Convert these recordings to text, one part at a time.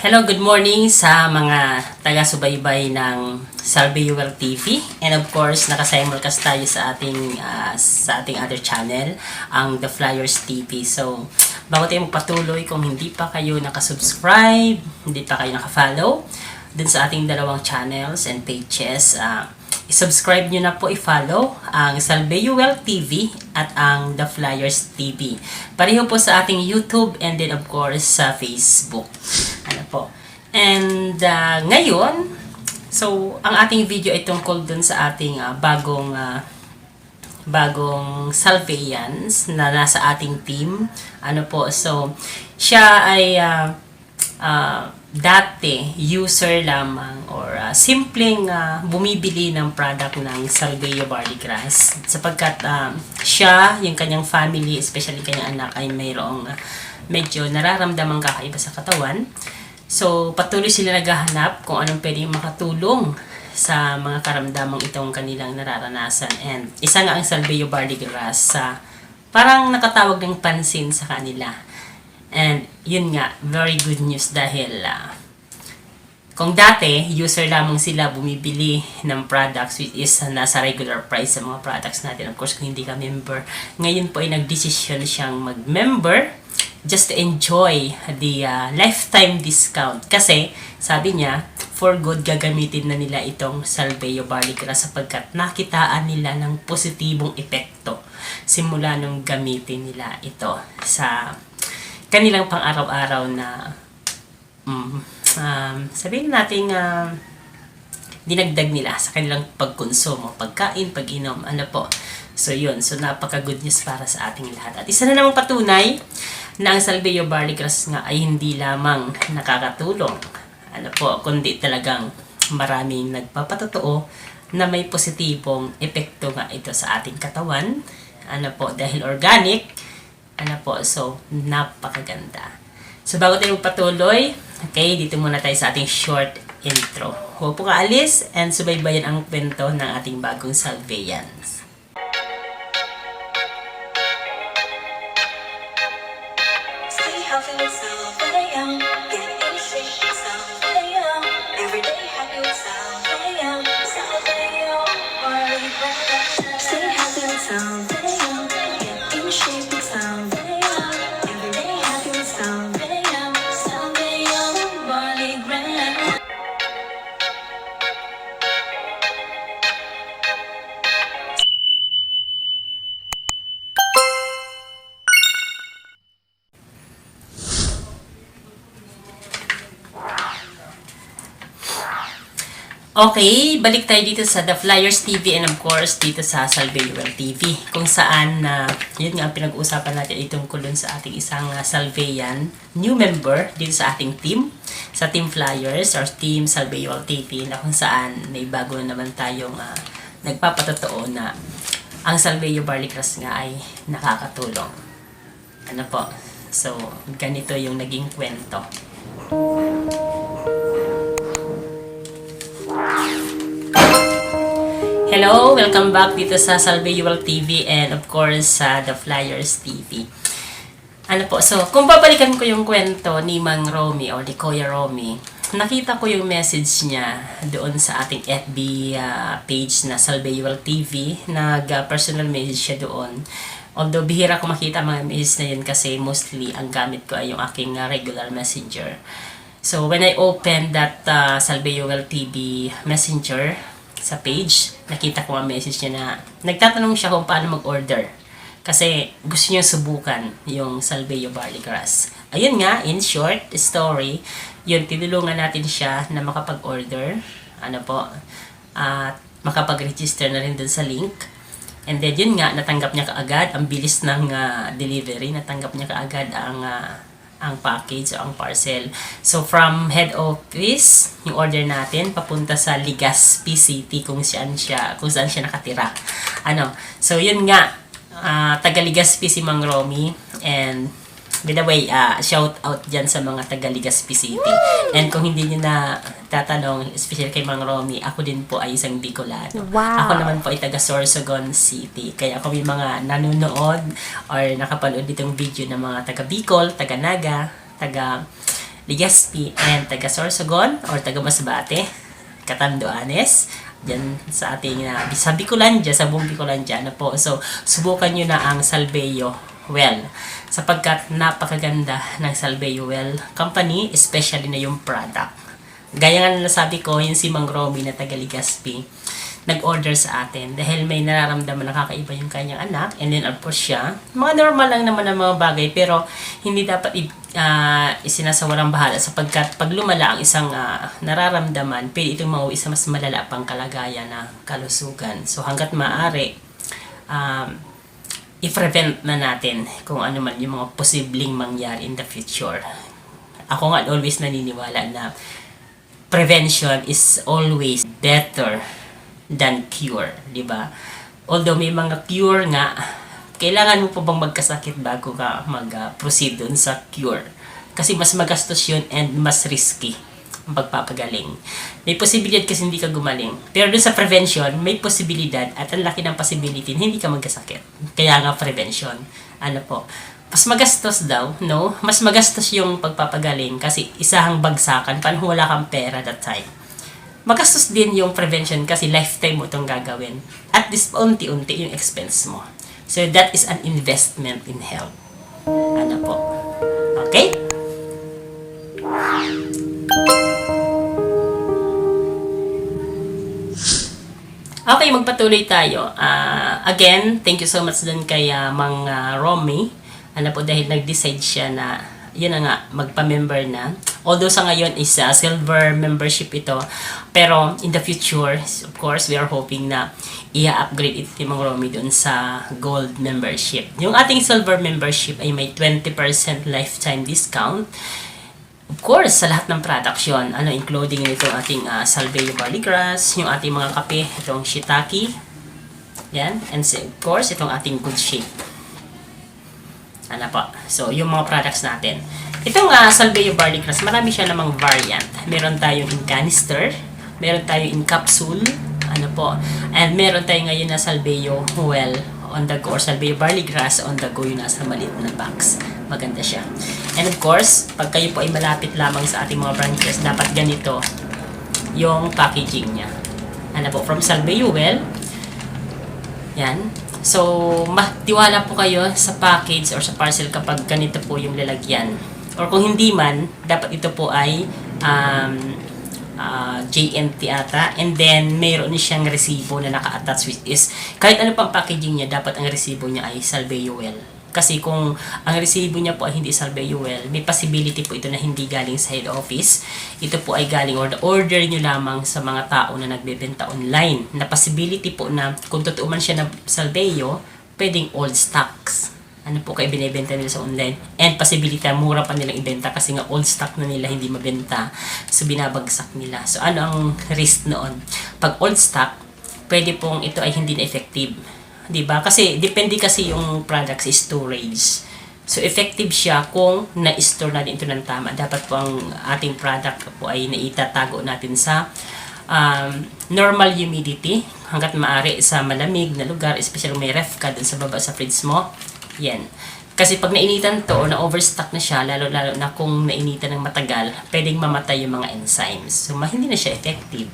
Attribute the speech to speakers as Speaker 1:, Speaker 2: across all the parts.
Speaker 1: Hello, good morning sa mga taga-subaybay ng Salve UL TV. And of course, nakasimulcast tayo sa ating ah, sa ating other channel, ang The Flyers TV. So, bago tayo magpatuloy, kung hindi pa kayo nakasubscribe, hindi pa kayo nakafollow, dun sa ating dalawang channels and pages, ah, i-subscribe nyo na po, i-follow ang Salve UL TV at ang The Flyers TV. Pareho po sa ating YouTube and then of course sa Facebook. Ano po. And uh, ngayon, so ang ating video ay tungkol dun sa ating uh, bagong uh, bagong Salveans na nasa ating team. Ano po, so siya ay uh, uh, dati user lamang or uh, simpleng uh, bumibili ng product ng Salvia Barley Grass sapagkat um, siya, yung kanyang family, especially kanyang anak ay mayroong uh, medyo nararamdamang kakaiba sa katawan. So, patuloy sila naghahanap kung anong pwedeng makatulong sa mga karamdamang itong kanilang nararanasan. And isa nga ang Salvia Barley Grass sa parang nakatawag ng pansin sa kanila. And yun nga, very good news dahil ah, kung dati, user lamang sila bumibili ng products which is nasa regular price sa mga products natin. Of course, kung hindi ka member. Ngayon po ay nagdesisyon siyang mag-member just to enjoy the ah, lifetime discount. Kasi, sabi niya, for good gagamitin na nila itong Salveo Barley sapagkat nakitaan nila ng positibong epekto simula nung gamitin nila ito sa kanilang pang-araw-araw na mm, um, sabihin natin uh, dinagdag nila sa kanilang pagkonsumo, pagkain, pag-inom, ano po. So yun, so napaka-good news para sa ating lahat. At isa na namang patunay na ang Salveo Barley Grass nga ay hindi lamang nakakatulong, ano po, kundi talagang maraming nagpapatotoo na may positibong epekto nga ito sa ating katawan. Ano po, dahil organic, ano po, so napakaganda. So bago tayo magpatuloy, okay, dito muna tayo sa ating short intro. Huwag po kaalis and subaybayan ang kwento ng ating bagong Salveans. Okay, balik tayo dito sa The Flyers TV and of course dito sa Salvean TV kung saan na yun nga ang pinag-uusapan natin ay tungkol dun sa ating isang uh, Salvean new member dito sa ating team sa Team Flyers or Team Salvean TV na kung saan may bago na naman tayong uh, nagpapatotoo na ang Salveo Barley Grass nga ay nakakatulong. Ano po? So, ganito yung naging kwento. Welcome back dito sa Salveual TV and of course sa The Flyers TV. Ano po, so kung babalikan ko yung kwento ni Mang Romy o ni Kuya Romy, nakita ko yung message niya doon sa ating FB ah, page na Salveual TV. Nag-personal message siya doon. Although bihira ko makita mga messages na yun kasi mostly ang gamit ko ay yung aking ah, regular messenger. So when I opened that uh, Salveual TV messenger, sa page, nakita ko ang message niya na nagtatanong siya kung paano mag-order. Kasi gusto niya subukan yung Salveo Barley Grass. Ayun nga, in short story, yun, tinulungan natin siya na makapag-order. Ano po, at makapag-register na rin dun sa link. And then yun nga, natanggap niya kaagad, ang bilis ng ah, delivery, natanggap niya kaagad ang ah, ang package o ang parcel. So from head office, yung order natin papunta sa Legazpi City kung saan siya kung saan siya nakatira. Ano? So yun nga ah, taga Legazpi si Mang Romy and by the way, ah, shout out dyan sa mga taga Legazpi City. And kung hindi niyo na tatanong, especially kay Mang Romy, ako din po ay isang Bicolano.
Speaker 2: Wow.
Speaker 1: Ako naman po ay taga Sorsogon City. Kaya kung may mga nanonood or nakapanood ditong video ng mga taga Bicol, taga Naga, taga Legazpi, and taga Sorsogon or taga Masbate, Catanduanes, dyan sa ating uh, sa Bicolandia, sa buong Bicolandia na po. So, subukan nyo na ang Salveyo Well sapagkat napakaganda ng Salveyo Well Company, especially na yung product. Gaya nga na nasabi ko, yung si Mang Romy na taga Legazpi, nag-order sa atin dahil may nararamdaman na kakaiba yung kanyang anak and then of course siya mga normal lang naman ang mga bagay pero hindi dapat i- ah, isinasawalang bahala sapagkat pag lumala ang isang ah, nararamdaman pwede itong mauwi sa mas malala pang kalagayan na kalusugan so hanggat maaari um, i-prevent na natin kung ano man yung mga posibleng mangyari in the future ako nga always naniniwala na prevention is always better than cure, di ba? Although may mga cure nga, kailangan mo pa bang magkasakit bago ka mag-proceed dun sa cure? Kasi mas magastos yun and mas risky pagpapagaling. May posibilidad kasi hindi ka gumaling. Pero dun sa prevention, may posibilidad at ang laki ng possibility na hindi ka magkasakit. Kaya nga prevention. Ano po? Mas magastos daw, no? Mas magastos yung pagpapagaling kasi isahang bagsakan kung wala kang pera that time magastos din yung prevention kasi lifetime mo itong gagawin. At this, unti-unti yung expense mo. So, that is an investment in health. Ano po? Okay? Okay, magpatuloy tayo. Ah, again, thank you so much dun kay ah, Mang ah, Romy. Ano po, dahil nag-decide siya na, yun na nga, magpa-member na. Although sa ngayon is a silver membership ito. Pero in the future, of course, we are hoping na i-upgrade ito ni Mang Romy dun sa gold membership. Yung ating silver membership ay may 20% lifetime discount. Of course, sa lahat ng products yun, ano, including nito ating uh, Salveyo Barley Grass, yung ating mga kape, itong Shiitake, yan, and of course, itong ating Good Shape. Ano po? So, yung mga products natin. Itong uh, Salveyo Barley Grass, marami siya namang variant. Meron tayong in canister, meron tayong in capsule, ano po, and meron tayong ngayon na Salveyo Well on the go or Salveyo Barley Grass on the go yung nasa maliit na box. Maganda siya. And of course, pag kayo po ay malapit lamang sa ating mga branches, dapat ganito yung packaging niya. Ano po, from Salveyo Well, yan. So, matiwala po kayo sa package or sa parcel kapag ganito po yung lalagyan. Or kung hindi man, dapat ito po ay um, uh, JNT ata. And then, mayroon siyang resibo na naka-attach which is, kahit ano pang packaging niya, dapat ang resibo niya ay Salveyo Well. Kasi kung ang resibo niya po ay hindi Salveyo Well, may possibility po ito na hindi galing sa head office. Ito po ay galing or order nyo lamang sa mga tao na nagbebenta online. Na possibility po na kung totoo man siya na Salveyo, pwedeng old stocks. Ano po kayo binibenta nila sa online. And possibility na mura pa nilang ibenta kasi nga old stock na nila hindi mabenta. So binabagsak nila. So ano ang risk noon? Pag old stock, pwede pong ito ay hindi na effective 'di ba? Kasi depende kasi yung product sa storage. So effective siya kung na-store natin ito ng tama. Dapat po ang ating product po ay naitatago natin sa um, normal humidity hanggat maaari sa malamig na lugar, especially may ref ka dun sa baba sa fridge mo. Yan. Kasi pag nainitan to o na-overstock na siya, lalo-lalo na kung nainitan ng matagal, pwedeng mamatay yung mga enzymes. So, hindi na siya effective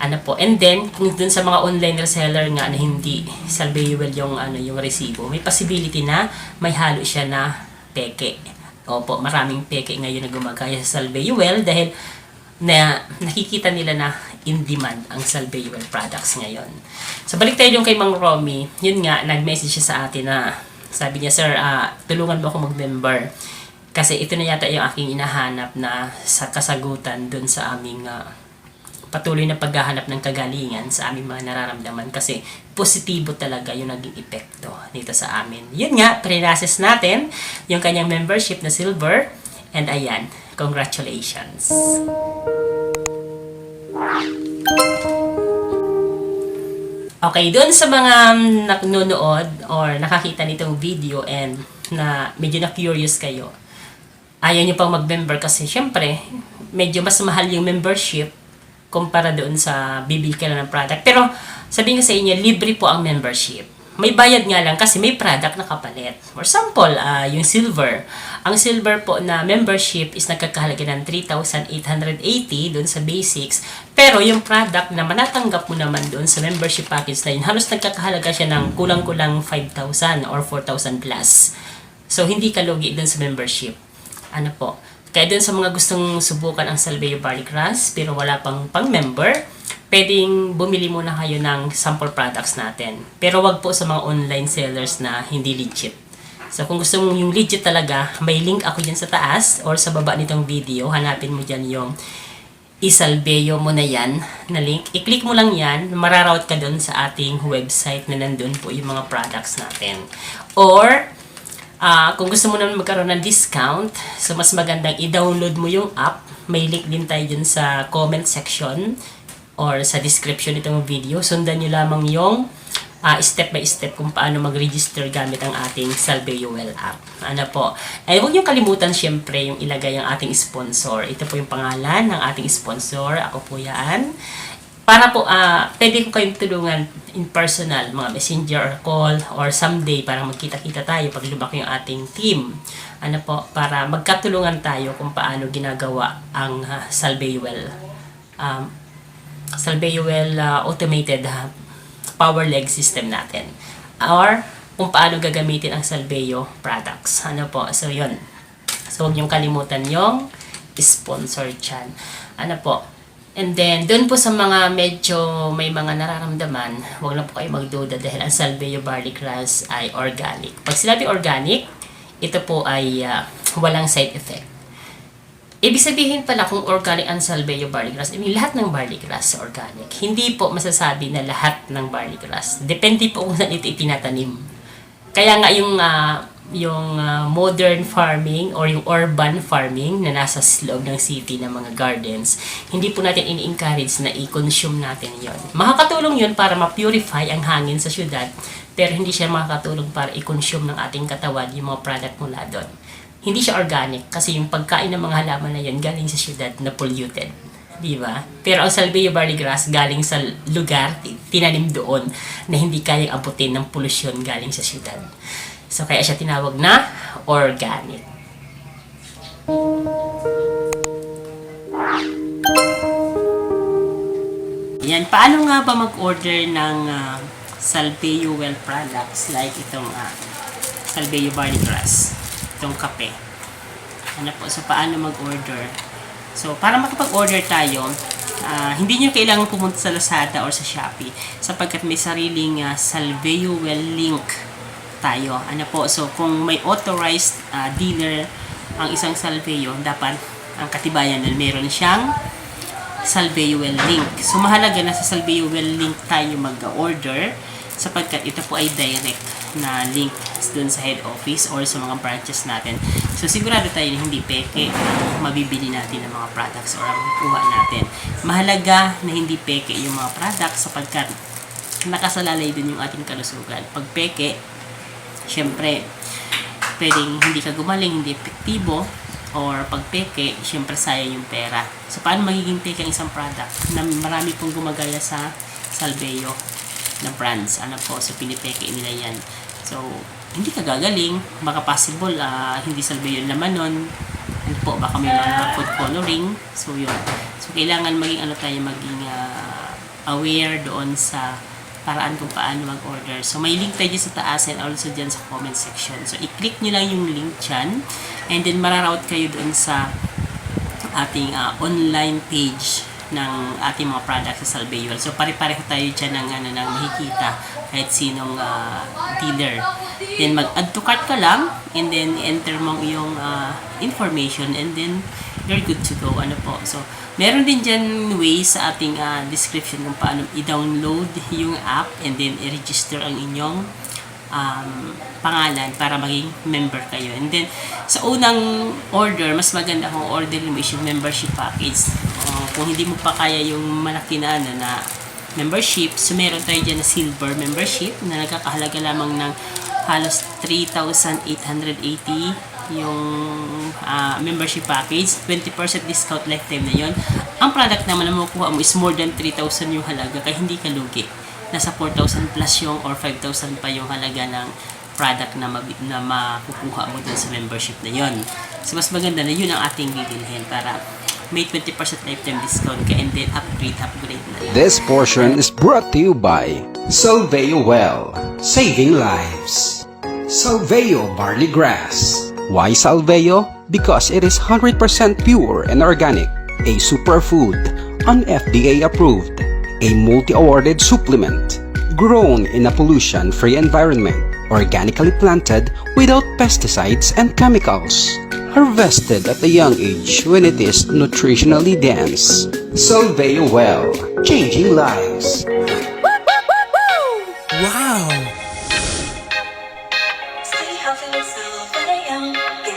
Speaker 1: ano po. And then, kung dun sa mga online reseller nga na hindi salvageable yung, ano, yung resibo, may possibility na may halo siya na peke. Opo, maraming peke ngayon na gumagaya sa salvageable dahil na nakikita nila na in demand ang salvageable products ngayon. So, balik tayo yung kay Mang Romy. Yun nga, nag-message siya sa atin na sabi niya, Sir, ah, tulungan mo ako mag-member. Kasi ito na yata yung aking inahanap na sa kasagutan dun sa aming ah, patuloy na paghahanap ng kagalingan sa aming mga nararamdaman kasi positibo talaga yung naging epekto dito sa amin. Yun nga, pre-process natin yung kanyang membership na silver and ayan, congratulations. Okay, doon sa mga nanonood or nakakita nitong video and na medyo na curious kayo, ayaw nyo pang mag-member kasi syempre, medyo mas mahal yung membership kumpara doon sa bibili ka ng product. Pero sabihin ko sa inyo, libre po ang membership. may bayad nga lang kasi may product na kapalit. For example, ah, yung silver. Ang silver po na membership is nagkakahalaga ng 3,880 doon sa basics. Pero yung product na manatanggap mo naman doon sa membership package na yun, halos nagkakahalaga siya ng kulang-kulang 5,000 or 4,000 plus. So, hindi ka lugi doon sa membership. Ano po? Kaya doon sa mga gustong subukan ang Salveo Barley Grass pero wala pang pang-member, pwedeng bumili muna kayo ng sample products natin. Pero wag po sa mga online sellers na hindi legit. So kung gusto mo yung legit talaga, may link ako dyan sa taas or sa baba nitong video. Hanapin mo dyan yung isalbeo mo na yan na link. I-click mo lang yan, mararoute ka doon sa ating website na nandun po yung mga products natin. Or, Ah, kung gusto mo naman magkaroon ng discount, so mas magandang i-download mo yung app. May link din tayo dun sa comment section or sa description nitong video. Sundan nyo lamang yung ah, step by step kung paano mag-register gamit ang ating Salveuel app. Ano po? Eh, huwag nyo kalimutan syempre yung ilagay ang ating sponsor. Ito po yung pangalan ng ating sponsor. Ako po yan para po, ah pwede ko kayong tulungan in personal, mga messenger call, or someday para magkita-kita tayo pag lumaki yung ating team. Ano po, para magkatulungan tayo kung paano ginagawa ang uh, Salveuel. Um, Salveuel ah, automated ah, power leg system natin. Or, kung paano gagamitin ang Salveo products. Ano po, so yun. So, huwag niyong kalimutan yung sponsor chan. Ano po, And then, doon po sa mga medyo may mga nararamdaman, huwag na po kayo magduda dahil ang Salveo Barley Grass ay organic. Pag sinabi organic, ito po ay ah, walang side effect. Ibig sabihin pala kung organic ang Salveo Barley Grass, I mean, lahat ng barley grass organic. Hindi po masasabi na lahat ng barley grass. Depende po kung saan ito itinatanim. Kaya nga yung ah, yung ah, modern farming or yung urban farming na nasa loob ng city ng mga gardens, hindi po natin ini-encourage na i-consume natin yon. Makakatulong yon para ma-purify ang hangin sa syudad, pero hindi siya makakatulong para i-consume ng ating katawan yung mga product mula doon. Hindi siya organic kasi yung pagkain ng mga halaman na yon galing sa syudad na polluted. Di ba? Pero ang Salveo Barley Grass galing sa lugar, ti- tinanim doon na hindi kayang abutin ng polusyon galing sa syudad. So, kaya siya tinawag na organic. Yan, paano nga ba mag-order ng uh, Salveo Well products like itong uh, Salveo Barley Grass, itong kape. Ano po, so paano mag-order? So, para makapag-order tayo, ah, hindi nyo kailangan pumunta sa Lazada or sa Shopee sapagkat may sariling uh, Salveo Well link tayo. Ano po, so kung may authorized ah, dealer ang isang Salveo, dapat ang katibayan na meron siyang Salveuel link. So, mahalaga na sa Salveuel link tayo mag-order sapagkat ito po ay direct na link dun sa head office or sa mga branches natin. So, sigurado tayo na hindi peke ang mabibili natin ng mga products or ang kuha natin. Mahalaga na hindi peke yung mga products sapagkat nakasalalay din yung ating kalusugan. Pag peke, syempre, pwedeng hindi ka gumaling, hindi epektibo, or pag peke, syempre sayang yung pera. So, paano magiging peke ang isang product na marami pong gumagaya sa Salveo na brands. Ano po, so pinipeke nila yan. So, hindi ka gagaling. Baka possible, ah, hindi Salveo yung laman nun. Ano po, baka may mga food coloring. So, yun. So, kailangan maging ano tayo, maging ah, aware doon sa paraan kung paano mag-order. So, may link tayo sa taas and also dyan sa comment section. So, i-click nyo lang yung link dyan and then mararoute kayo doon sa ating ah, online page ng ating mga products sa Salveuel. So, pare-pareho tayo dyan ng, ano, ng makikita kahit sinong ah, dealer. Then, mag-add to cart ka lang and then enter mo ang iyong ah, information and then you're good to go. Ano po. So, meron din dyan ways sa ating ah, description kung paano i-download yung app and then i-register ang inyong um, pangalan para maging member kayo. And then, sa unang order, mas maganda kung order mo is yung membership package. Uh, kung hindi mo pa kaya yung malaki na, ano, na membership, so meron tayo dyan na silver membership na nagkakahalaga lamang ng halos 3,880 yung ah, membership package, 20% discount lifetime na yon. Ang product naman na makukuha mo is more than 3,000 yung halaga, kaya hindi ka lugi. nasa 4,000 plus yung or 5,000 pa yung halaga ng product na, mabi- na makukuha mo dun sa membership na yon. So, mas maganda na yun ang ating bibilhin para may 20% lifetime discount ka and then upgrade, upgrade na yun.
Speaker 2: This portion is brought to you by Salveo Well, saving lives. Salveo Barley Grass. Why Salveo? Because it is 100% pure and organic, a superfood, an FDA approved, a multi-awarded supplement, grown in a pollution-free environment, organically planted without pesticides and chemicals, harvested at a young age when it is nutritionally dense. Salveo Well, changing lives. I feel so very young.